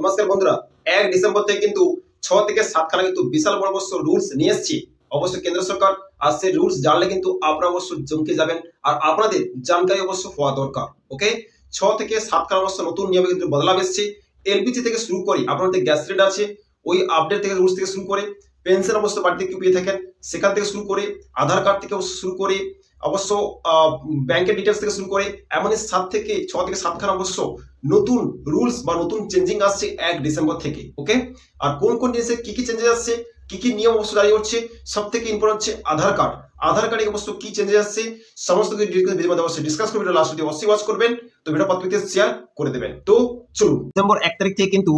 নমস্কার বন্ধুরা। এক ডিসেম্বর থেকে কিন্তু ছ থেকে সাতখানা কিন্তু বিশাল বড় অবশ্য রুলস নিয়ে এসেছি। অবশ্যই কেন্দ্র সরকার আর সেই রুলস জানলে কিন্তু আপনারা অবশ্যই চমকে যাবেন আর আপনাদের জানকারি অবশ্য হওয়া দরকার ওকে ছ থেকে সাতখানা অবশ্য নতুন নিয়মে কিন্তু বদলাভ এসছে। এলপিজি থেকে শুরু করে, আপনাদের গ্যাস রেট আছে, ওই আপডেট থেকে রুলস থেকে শুরু করে পেনশন অবশ্য বাড়িতে কেউ পেয়ে থাকেন। সেখান থেকে শুরু করে আধার কার্ড থেকে শুরু করে, অবশ্য ব্যাংকের ডিটেলস থেকে শুরু করে, এমনই সাত থেকে ছ থেকে সাতখানা অবশ্য নতুন রুলস বা নতুন চেঞ্জিং আসছে এক ডিসেম্বর থেকে ওকে আর কোন কোন জিনিসে কি কি চেঞ্জেস আসছে, কি কি নিয়ম অবশ্য জারি হচ্ছে সব থেকে ইম্পর্টেন্ট হচ্ছে আধার কার্ড। আধার কার্ডে অবশ্য কি চেঞ্জেস আসছে, সমস্ত অবশ্যই ডিসকাস করবেন লাস্ট ভিডিও অবশ্যই ওয়াচ করবেন। তো ভিডিও পত্রিকা শেয়ার করে দেবেন। তো চলুন। ডিসেম্বর এক তারিখ থেকে কিন্তু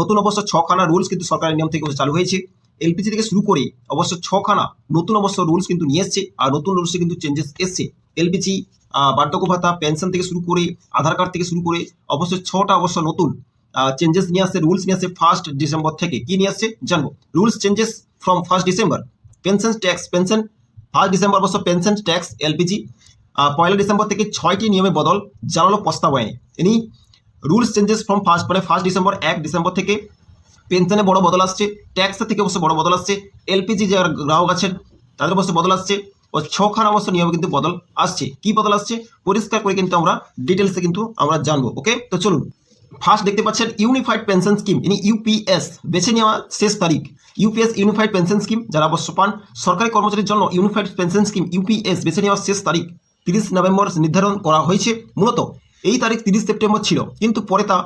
নতুন অবশ্য ছখানা রুলস কিন্তু সরকারের নিয়ম থেকে চালু হয়েছে। এলপিজি থেকে শুরু করে অবশ্য ছখানা নতুন অবশ্য রুলস কিন্তু নিয়ে এসছে, আর নতুন রুলসে কিন্তু চেঞ্জেস এসছে। এলপিজি বার্ধক্য ভাতা পেনশন থেকে শুরু করে, আধার কার্ড থেকে শুরু করে, অবশ্য ছটা অবশ্য নতুন চেঞ্জেস নিয়ে আসছে রুলস নিয়ে আসছে ফার্স্ট ডিসেম্বর থেকে। কি নিয়ে আসছে? জানব। Rules changes from first December pension tax pension first December অবশ্য পেনশন ট্যাক্স এলপিজি পয়লা ডিসেম্বর থেকে ছয়টি নিয়মে বদল, জানালো প্রস্তাবনায় ইনি রুলস চেঞ্জেস ফ্রম ফার্স্ট মানে ফার্স্ট ডিসেম্বর এক ডিসেম্বর থেকে পেনশনে বড় বদল আসছে ট্যাক্সের থেকে অবশ্য বড় বদল আসছে এলপিজি যারা গ্রাহক আছেন, তাদের অবশ্য বদল আসছে, ও ছখানা অবশ্য নিয়মে কিন্তু বদল আসছে। কি বদল আসছে? পরিষ্কার করে কিন্তু আমরা ডিটেলসে কিন্তু আমরা জানব ওকে তো চলুন। ফার্স্ট দেখতে পাচ্ছেন ইউনিফাইড পেনশন স্কিম ইনি ইউপিএস বেছে নেওয়া শেষ তারিখ। ইউপিএস ইউনিফাইড পেনশন স্কিম যারা অবশ্য পান, সরকারি কর্মচারীর জন্য ইউনিফাইড পেনশন স্কিম ইউপিএস বেছে নেওয়ার শেষ তারিখ। তিরিশ নভেম্বর নির্ধারণ করা হয়েছে। মূলত এই তারিখ তিরিশ সেপ্টেম্বর ছিল, কিন্তু পরে তা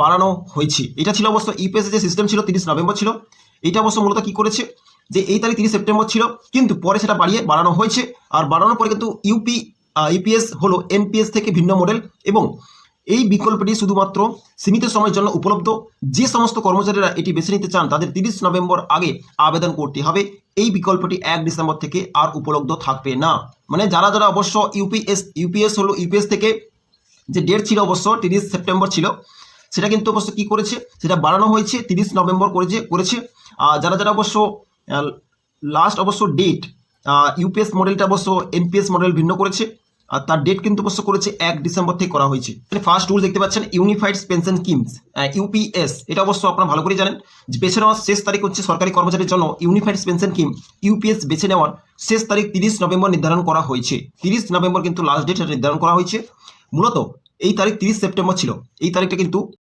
বাড়ানো হয়েছে। এটা ছিল অবশ্য ইউপিএস যে সিস্টেম ছিল তিরিশ নভেম্বর ছিল। এটা অবশ্য মূলত কি করেছে? যে এই তারিখ তিরিশ সেপ্টেম্বর ছিল, কিন্তু পরে সেটা বাড়িয়ে বাড়ানো হয়েছে। আর বাড়ানোর পরে কিন্তু ইউপি ইউপিএস হলো এনপিএস থেকে ভিন্ন মডেল এবং এই বিকল্পটি শুধুমাত্র সীমিত সময়ের জন্য উপলব্ধ। যে সমস্ত কর্মচারীরা এটি বেছে নিতে চান, তাদের তিরিশ নভেম্বর আগে আবেদন করতে হবে। এই বিকল্পটি এক ডিসেম্বর থেকে আর উপলব্ধ থাকবে না। মানে যারা যারা অবশ্য ইউপিএস ইউপিএস হলো ইউপিএস থেকে যে ডেট ছিল অবশ্য তিরিশ সেপ্টেম্বর ছিল, সেটা কিন্তু অবশ্য কি করেছে? সেটা বাড়ানো হয়েছে, তিরিশ নভেম্বর করেছে করেছে। যারা যারা অবশ্য লাস্ট অবশ্য ডেট ইউপিএস মডেলটা অবশ্য এনপিএস মডেল ভিন্ন করেছে, আর তার ডেট কিন্তু অবশ্য করেছে এক ডিসেম্বর থেকে করা হয়েছে। ফার্স্ট রুল দেখতে পাচ্ছেন ইউনিফাইড পেনশন স্কিমস ইউপিএস এটা অবশ্য আপনারা ভালো করে জানেন। যে বেছে নেওয়ার শেষ তারিখ হচ্ছে সরকারি কর্মচারীর জন্য ইউনিফাইড পেনশন স্কিম ইউপিএস বেছে নেওয়ার শেষ তারিখ তিরিশ নভেম্বর নির্ধারণ করা হয়েছে। তিরিশ নভেম্বর কিন্তু লাস্ট ডেট নির্ধারণ করা হয়েছে। মূলত এই তারিখ তিরিশ সেপ্টেম্বর ছিল। এই তারিখটা কিন্তু